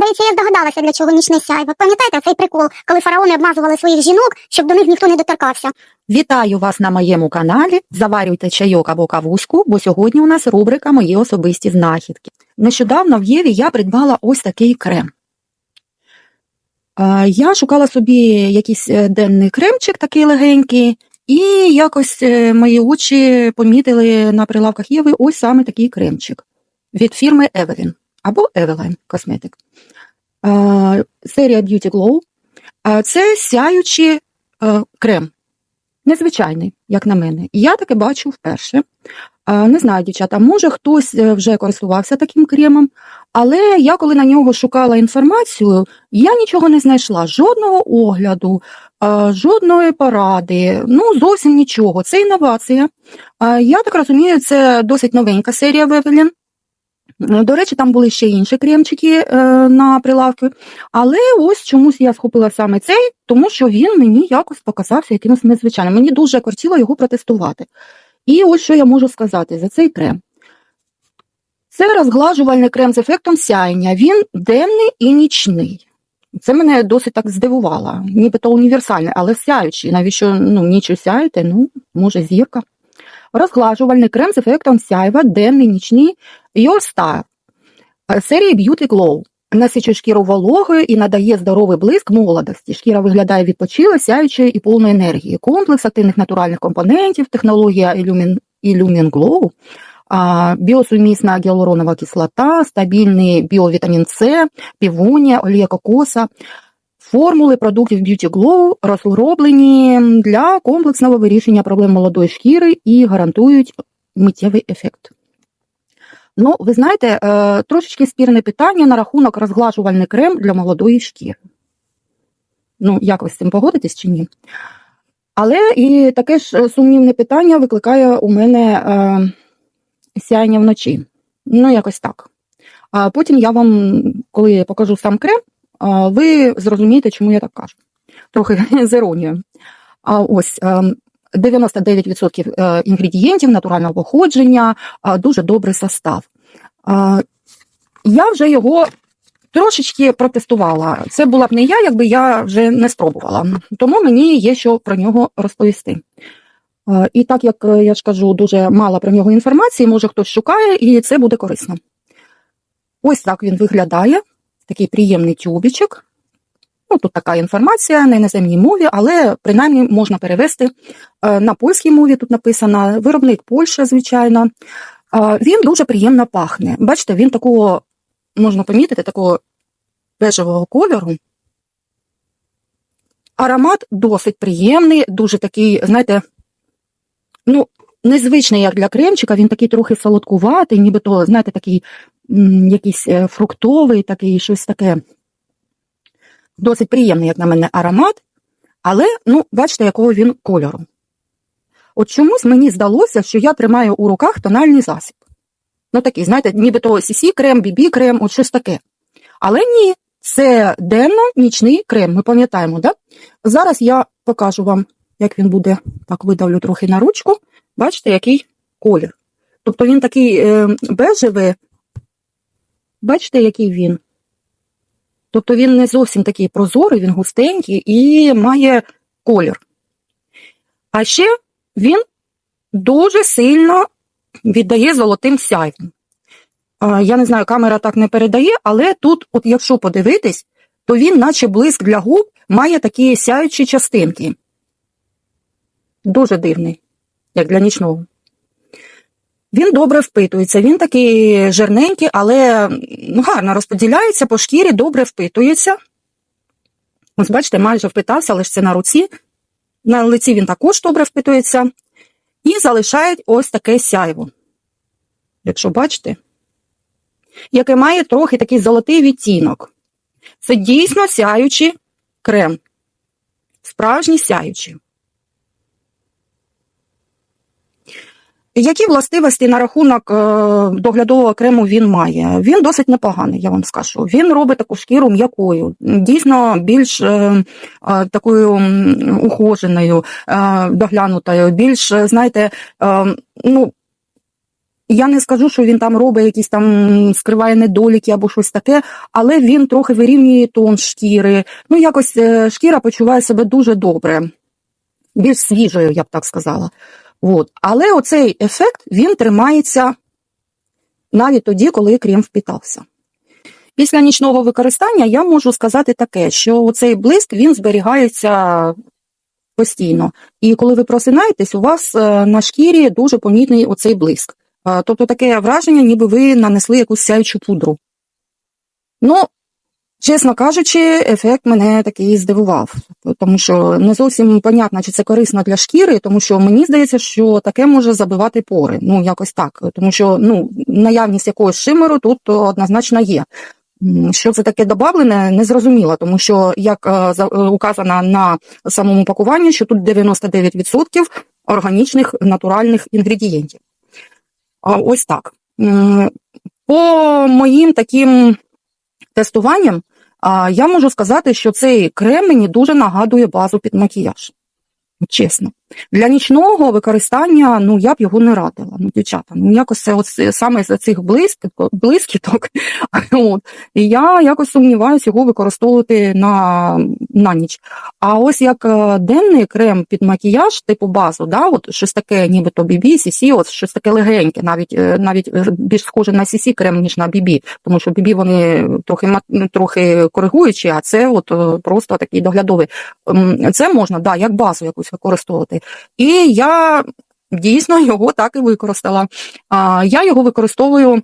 Здається, я здогадалася, для чого нічне сяйво. Пам'ятаєте цей прикол, коли фараони обмазували своїх жінок, щоб до них ніхто не доторкався? Вітаю вас на моєму каналі. Заварюйте чайок або кавуську, бо сьогодні у нас рубрика Мої особисті знахідки. Нещодавно в Єві я придбала ось такий крем. Е, Я шукала собі якийсь е, денний кремчик такий легенький, і якось е, мої очі помітили на прилавках Єви ось саме такий кремчик від фірми Evelyn або Eveline Cosmetic. Е, Серія Beauty Glow. Це сяючий е, крем. Незвичайний, як на мене. Я таке бачу вперше. Не знаю, дівчата, може хтось е, вже користувався таким кремом, але я, коли на нього шукала інформацію, я нічого не знайшла, жодного огляду, жодної поради, ну зовсім нічого. Це інновація. Я так розумію, це досить новенька серія Вевелін. До речі, там були ще інші кремчики е, на прилавку, але ось чомусь я схопила саме цей, тому що він мені якось показався якимось незвичайним. Мені дуже кортіло його протестувати. І ось що я можу сказати за цей крем. Це розглажувальний крем з ефектом сяєння. Він денний і нічний. Це мене досить так здивувало. Нібито універсальний, але сяючий. Навіщо ну, нічу сяєте? Ну, може, зірка. Розглажувальний крем з ефектом сяйва, денний, нічний Your Style е, серії Beauty Glow. Насичує шкіру вологою і надає здоровий блиск молодості. Шкіра виглядає відпочила, сяючою і повною енергії. Комплекс активних натуральних компонентів, технологія Illumin, Illumin Glow, біосумісна гіалуронова кислота, стабільний біовітамін С, півонія, олія кокоса. Формули продуктів Beauty Glow розроблені для комплексного вирішення проблем молодої шкіри і гарантують миттєвий ефект. Ну, ви знаєте, е, трошечки спірне питання на рахунок розглажувальний крем для молодої шкіри. Ну, як ви з цим погодитесь чи ні? Але і таке ж е, сумнівне питання викликає у мене е, сяєння вночі. Ну, якось так. А потім я вам, коли я покажу сам крем, ви зрозумієте, чому я так кажу. Трохи з іронією. А ось е, 99% е, інгредієнтів натурального походження, дуже добрий состав. Я вже його трошечки протестувала. Це була б не я, якби я вже не спробувала. Тому мені є що про нього розповісти. І так як е, я ж кажу, дуже мало про нього інформації, може хтось шукає, і це буде корисно. Ось так він виглядає. Такий приємний тюбічок. Ну, тут така інформація на іноземній мові, але принаймні можна перевести Е, на польській мові. Тут написано виробник Польща, звичайно. Е, Він дуже приємно пахне. Бачите, він такого, можна помітити, такого бежевого кольору. Аромат досить приємний, дуже такий, знаєте, ну, незвичний, як для кремчика, він такий трохи солодкуватий, нібито, знаєте, такий якийсь е, фруктовий, такий щось таке. Досить приємний, як на мене, аромат, але, ну, бачите, якого він кольору. От чомусь мені здалося, що я тримаю у руках тональний засіб. Ну, такий, знаєте, нібито CC крем, BB крем, от щось таке. Але ні, це денно-нічний крем, ми пам'ятаємо, да? Зараз я покажу вам, як він буде, так видавлю трохи на ручку. Бачите, який колір. Тобто він такий е, бежевий. Бачите, який він? Тобто він не зовсім такий прозорий, він густенький і має колір. А ще він дуже сильно віддає золотим сяйвом. Я не знаю, камера так не передає, але тут, от якщо подивитись, то він, наче блиск для губ, має такі сяючі частинки. Дуже дивний, як для нічного. Він добре впитується, він такий жирненький, але ну, гарно розподіляється по шкірі, добре впитується. Ось, бачите, майже впитався, але ж це на руці. На лиці він також добре впитується. І залишають ось таке сяйво. Якщо бачите, яке має трохи такий золотий відтінок. Це дійсно сяючий крем. Справжній сяючий. Які властивості на рахунок е, доглядового крему він має? Він досить непоганий, я вам скажу. Він робить таку шкіру м'якою, дійсно більш е, е, такою ухоженою, доглянутою, більш, знаєте, ну, я не скажу, що він там робить якісь там скриває недоліки або щось таке, але він трохи вирівнює тон шкіри. Ну, якось шкіра почуває себе дуже добре, більш свіжою, я б так сказала. От. Але оцей ефект він тримається навіть тоді, коли крем впітався. Після нічного використання я можу сказати таке, що цей блиск він зберігається постійно. І коли ви просинаєтесь, у вас е, на шкірі дуже помітний оцей блиск. Е, Тобто таке враження, ніби ви нанесли якусь сяючу пудру. Ну, чесно кажучи, ефект мене такий здивував, тому що не зовсім понятно, чи це корисно для шкіри, тому що мені здається, що таке може забивати пори. Ну, якось так. Тому що ну, наявність якогось шимеру тут однозначно є. Що це таке додавлене, не зрозуміло, тому що як е, е, указано на самому пакуванні, що тут 99% органічних натуральних інгредієнтів. А, Ось так. По моїм таким тестуванням, а, я можу сказати, що цей крем мені дуже нагадує базу під макіяж. Чесно. Для нічного використання ну я б його не радила. Ну, дівчата, ну якось це от саме за цих блискіток, і я якось сумніваюся його використовувати на, на ніч. А ось як е, денний крем під макіяж, типу базу, да, от щось таке, нібито BB, CC, от щось таке легеньке, навіть е, навіть е, більш схоже на CC крем, ніж на BB, тому що BB вони трохи трохи коригуючі, а це от просто такий доглядовий. М, Це можна, да, як базу якусь використовувати. І я дійсно його так і використала. Я його використовую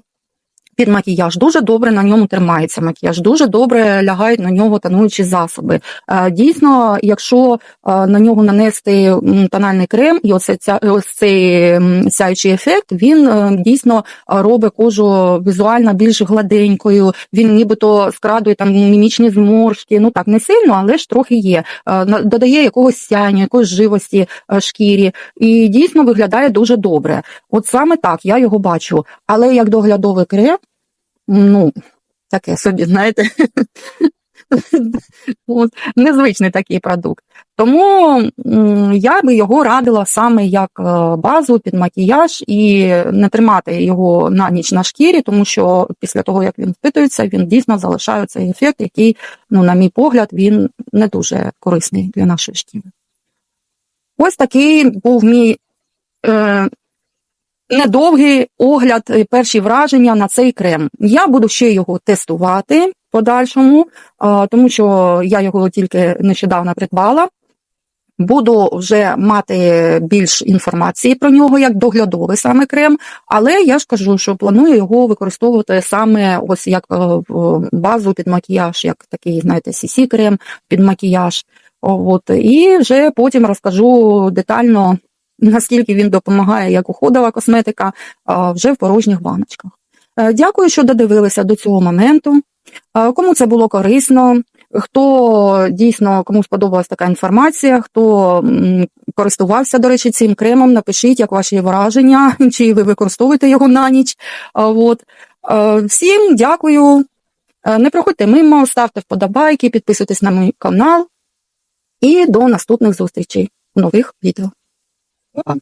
під макіяж. Дуже добре на ньому тримається макіяж, дуже добре лягають на нього тонуючі засоби. Е, Дійсно, якщо е, на нього нанести тональний крем, і оце ця ось цей сяючий ефект, він е, дійсно робить кожу візуально більш гладенькою. Він нібито скрадує там мімічні зморшки. Ну так не сильно, але ж трохи є. Додає якогось сяння, якоїсь живості шкірі, і дійсно виглядає дуже добре. От саме так я його бачу. Але як доглядовий крем, ну таке собі, знаєте. От, незвичний такий продукт. Тому я би його радила саме як е, базу під макіяж і не тримати його на ніч на шкірі, тому що після того, як він впитується, він дійсно залишає цей ефект, який, ну, на мій погляд, він не дуже корисний для нашої шкіри. Ось такий був мій е, недовгий огляд, е, перші враження на цей крем. Я буду ще його тестувати подальшому, тому що я його тільки нещодавно придбала. Буду вже мати більш інформації про нього, як доглядовий саме крем, але я ж кажу, що планую його використовувати саме ось як е, базу під макіяж, як такий, знаєте, cc крем під макіяж. От, і вже потім розкажу детально, наскільки він допомагає як уходова косметика, вже в порожніх баночках. Е, Дякую, що додивилися до цього моменту. Е, Кому це було корисно, хто дійсно кому сподобалась така інформація, хто користувався, до речі, цим кремом, напишіть, як ваші враження, чи ви використовуєте його на ніч. От. Е, Всім дякую. Не проходьте мимо, ставте вподобайки, підписуйтесь на мій канал. І до наступних зустрічей у нових відео. Um,